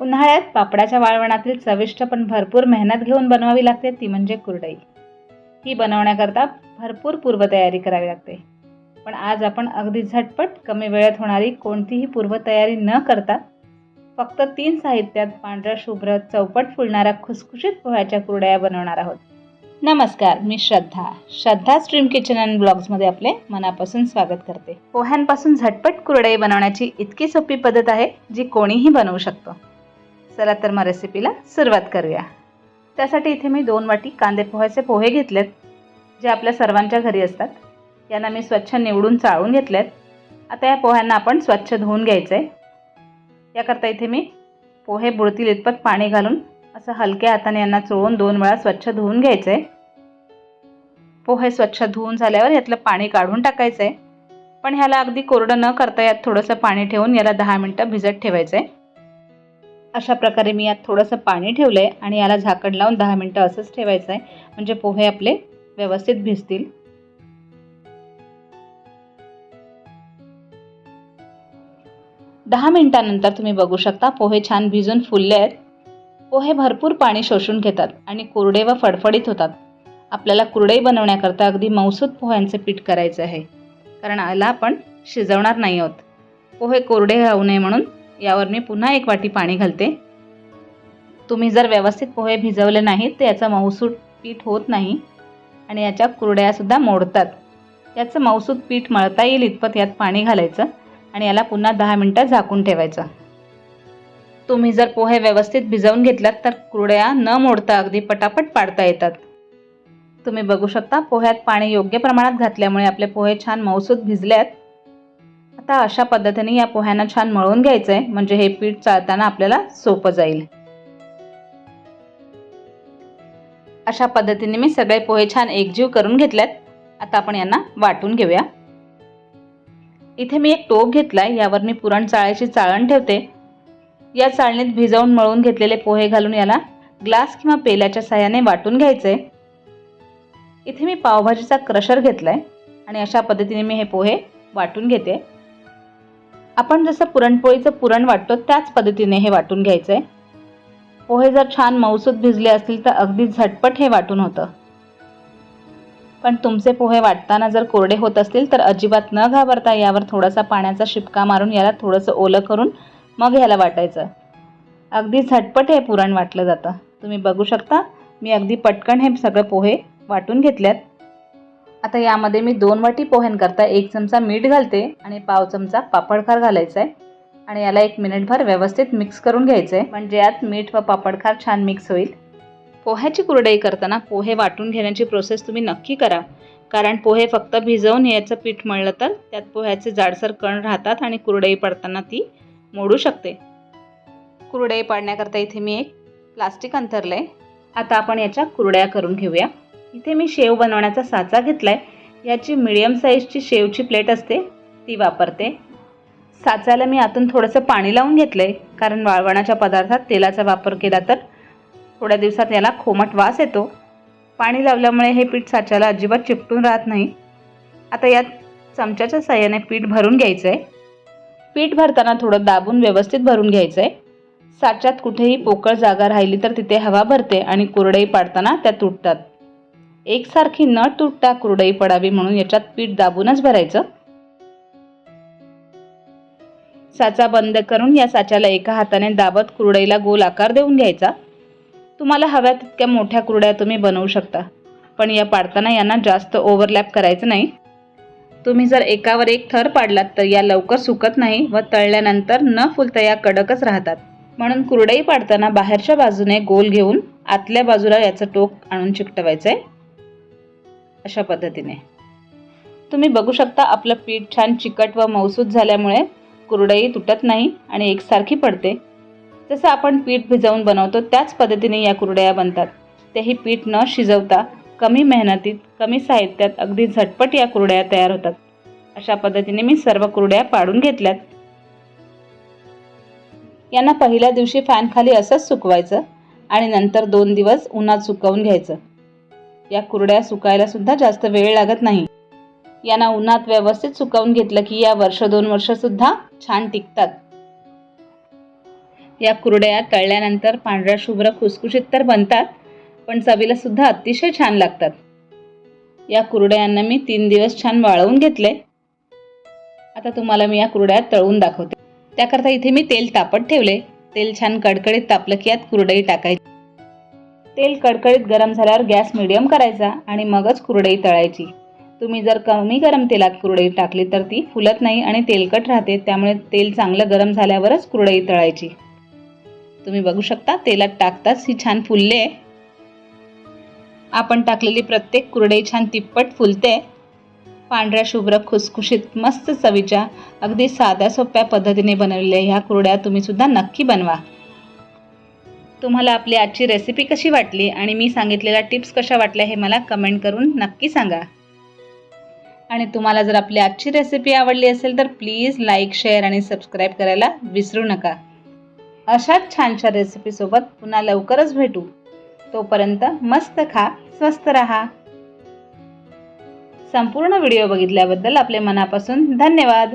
उन्हाळ्यात पापडाच्या वाळवणातील चविष्ट पण भरपूर मेहनत घेऊन बनवावी लागते ती म्हणजे कुरडई. ही बनवण्याकरता भरपूर पूर्वतयारी करावी लागते. पण आज आपण अगदी झटपट कमी वेळेत होणारी कोणतीही पूर्वतयारी न करता फक्त तीन साहित्यात पांढऱ्या शुभ्र चौपट फुलणाऱ्या खुसखुशीत पोह्याच्या कुरड्या बनवणार आहोत. नमस्कार मी Shraddha. Shraddha stream kitchen and ब्लॉग्समध्ये आपले मनापासून स्वागत करते. पोह्यांपासून झटपट कुरडई बनवण्याची इतकी सोपी पद्धत आहे जी कोणीही बनवू शकतो. चला तर मग रेसिपीला सुरुवात करूया. त्यासाठी इथे मी दोन वाटी कांदे पोह्याचे पोहे घेतलेत जे आपल्या सर्वांच्या घरी असतात. यांना मी स्वच्छ निवडून चाळून घेतलेत. आता या पोह्यांना आपण स्वच्छ धुवून घ्यायचं. आहे याकरता इथे मी पोहे बुडतील इतपत पाणी घालून असं हलक्या हाताने यांना चोळून दोन वेळा स्वच्छ धुवून घ्यायचं. आहे पोहे स्वच्छ धुवून झाल्यावर यातलं पाणी काढून टाकायचं. आहे पण ह्याला अगदी कोरडं न करता यात थोडंसं पाणी ठेवून याला दहा मिनटं भिजत ठेवायचं. आहे अशा प्रकारे मी यात थोडंसं पाणी ठेवलं आहे आणि याला झाकण लावून दहा मिनटं असंच ठेवायचं आहे म्हणजे पोहे आपले व्यवस्थित भिजतील. दहा मिनटानंतर तुम्ही बघू शकता पोहे छान भिजून फुलले आहेत. पोहे भरपूर पाणी शोषून घेतात आणि कोरडे व फडफडीत होतात. आपल्याला कुरडई बनवण्याकरता अगदी मौसूद पोह्यांचे पीठ करायचं आहे. कारण आला आपण शिजवणार नाही आहोत. पोहे कोरडे राहू नये म्हणून यावर मी पुन्हा एक वाटी पाणी घालते. तुम्ही जर व्यवस्थित पोहे भिजवले नाहीत तर याचं मौसूद पीठ होत नाही आणि याच्या कुरड्यासुद्धा मोडतात. याचं मऊसूत पीठ मळता येईल इतपत यात पाणी घालायचं आणि याला पुन्हा दहा मिनटं झाकून ठेवायचं. तुम्ही जर पोहे व्यवस्थित भिजवून घेतलात तर कुरड्या न मोडता अगदी पटापट पाडता येतात. तुम्ही बघू शकता पोह्यात पाणी योग्य प्रमाणात घातल्यामुळे आपले पोहे छान मऊसूत भिजले आहेत आता अशा पद्धतीने या पोह्यांना छान मळून घ्यायचं आहे म्हणजे हे पीठ चाळताना आपल्याला सोपं जाईल. अशा पद्धतीने मी सगळे पोहे छान एकजीव करून घेतल्यात. आता आपण यांना वाटून घेऊया. इथे मी एक टोप घेतला आहे यावर मी पुरण चाळ्याची चाळण ठेवते. या चाळणीत भिजवून मळून घेतलेले पोहे घालून याला ग्लास किंवा पेल्याच्या साह्याने वाटून घ्यायचे इथे मी पावभाजीचा क्रशर घेतला आहे आणि अशा पद्धतीने मी हे पोहे वाटून घेते. आपण जसं पुरणपोळीचं पुरण वाटतो त्याच पद्धतीने हे वाटून घ्यायचं आहे पोहे जर छान मौसूद भिजले असतील तर अगदी झटपट हे वाटून होतं. पण तुमचे पोहे वाटताना जर कोरडे होत असतील तर अजिबात न घाबरता यावर थोडासा पाण्याचा शिपका मारून याला थोडंसं ओलं करून मग ह्याला वाटायचं. अगदी झटपट हे पुरण वाटलं जातं. तुम्ही बघू शकता मी अगदी पटकन हे सगळे पोहे वाटून घेतल्यात. आता यामध्ये मी दोन वाटी पोह्यांकरता एक चमचा मीठ घालते आणि पाव चमचा पापडखार घालायचा आहे आणि याला एक मिनिटभर व्यवस्थित मिक्स करून घ्यायचं आहे म्हणजे यात मीठ व पापडखार छान मिक्स होईल. पोह्याची कुरडई करताना पोहे वाटून घेण्याची प्रोसेस तुम्ही नक्की करा. कारण पोहे फक्त भिजवून याचं पीठ मळलं तर त्यात पोह्याचे जाडसर कण राहतात आणि कुरडई पडताना ती मोडू शकते. कुरडई पाडण्याकरता इथे मी एक प्लास्टिक अंथरलं आहे आता आपण याच्या कुरड्या करून घेऊया. इथे मी शेव बनवण्याचा साचा घेतला आहे याची मिडियम साईजची शेवची प्लेट असते ती वापरते. साचाला मी आतून थोडंसं पाणी लावून घेतलं आहे कारण वाळवणाच्या पदार्थात तेलाचा वापर केला तर थोड्या दिवसात याला खोमट वास येतो. पाणी लावल्यामुळे हे पीठ साच्याला अजिबात चिपटून राहत नाही. आता यात चमच्याच्या साह्याने पीठ भरून घ्यायचं आहे पीठ भरताना थोडं दाबून व्यवस्थित भरून घ्यायचं आहे साच्यात कुठेही पोकळ जागा राहिली तर तिथे हवा भरते आणि कुरडई पाडताना त्या तुटतात. एकसारखी न तुटता कुरडई पडावी म्हणून याच्यात पीठ दाबूनच भरायचं. साचा बंद करून या साच्याला एका हाताने दाबत कुरडईला गोल आकार देऊन घ्यायचा. तुम्हाला हव्या तितक्या मोठ्या कुरड्या तुम्ही बनवू शकता पण या पाडताना यांना जास्त ओव्हरलॅप करायचं नाही. तुम्ही जर एकावर एक थर पाडलात तर या लवकर सुकत नाही व तळल्यानंतर न फुलता या कडकच राहतात. म्हणून कुरडई पाडताना बाहेरच्या बाजूने गोल घेऊन आतल्या बाजूला याचं टोक आणून चिकटवायचं आहे अशा पद्धतीने. तुम्ही बघू शकता आपलं पीठ छान चिकट व मौसूद झाल्यामुळे कुरडई तुटत नाही आणि एकसारखी पडते. जसं आपण पीठ भिजवून बनवतो त्याच पद्धतीने या कुरडया बनतात. तेही पीठ न शिजवता कमी मेहनतीत कमी साहित्यात अगदी झटपट या कुरड्या तयार होतात. अशा पद्धतीने मी सर्व कुरड्या पाडून घेतल्यात. यांना पहिल्या दिवशी फॅनखाली असंच सुकवायचं आणि नंतर दोन दिवस उन्हात सुकवून घ्यायचं. या कुरड्या सुकायला सुद्धा जास्त वेळ लागत नाही. यांना उन्हात व्यवस्थित सुकवून घेतलं की या वर्ष दोन वर्ष सुद्धा छान टिकतात. या कुरड्या तळल्यानंतर पांढऱ्या शुभ्र खुसखुशीत तर बनतात पण चवीला सुद्धा अतिशय छान लागतात. या कुरड्यांना मी तीन दिवस छान वाळवून घेतले. आता तुम्हाला मी या कुरड्या तळून दाखवते. त्याकरता इथे मी तेल तापत ठेवले. तेल छान कडकडीत तापलं की यात कुरडई टाकायची. तेल कडकडीत गरम झाल्यावर गॅस मिडियम करायचा आणि मगच कुरडई तळायची. तुम्ही जर कमी गरम तेलात कुरडई टाकली तर ती फुलत नाही आणि तेलकट राहते त्यामुळे तेल चांगलं गरम झाल्यावरच कुरडई तळायची. तुम्ही बघू शकता तेलात टाकताच ही छान फुलले. आपण टाकलेली प्रत्येक कुरडई छान तिप्पट फुलते. पांढऱ्या शुभ्र खुसखुशीत मस्त चवीच्या अगदी साध्या सोप्या पद्धतीने बनवलेल्या ह्या कुरड्या तुम्हीसुद्धा नक्की बनवा. तुम्हाला आपली आजची रेसिपी कशी वाटली आणि मी सांगितलेल्या टिप्स कशा वाटल्या हे मला कमेंट करून नक्की सांगा. आणि तुम्हाला जर आपली आजची रेसिपी आवडली असेल तर प्लीज लाईक शेअर आणि सबस्क्राईब करायला विसरू नका. अशाच छानशा रेसिपीसोबत पुन्हा लवकरच भेटू. तोपर्यंत मस्त खा स्वस्त रहा. संपूर्ण व्हिडिओ बघितल्याबद्दल आपले मनापासून धन्यवाद.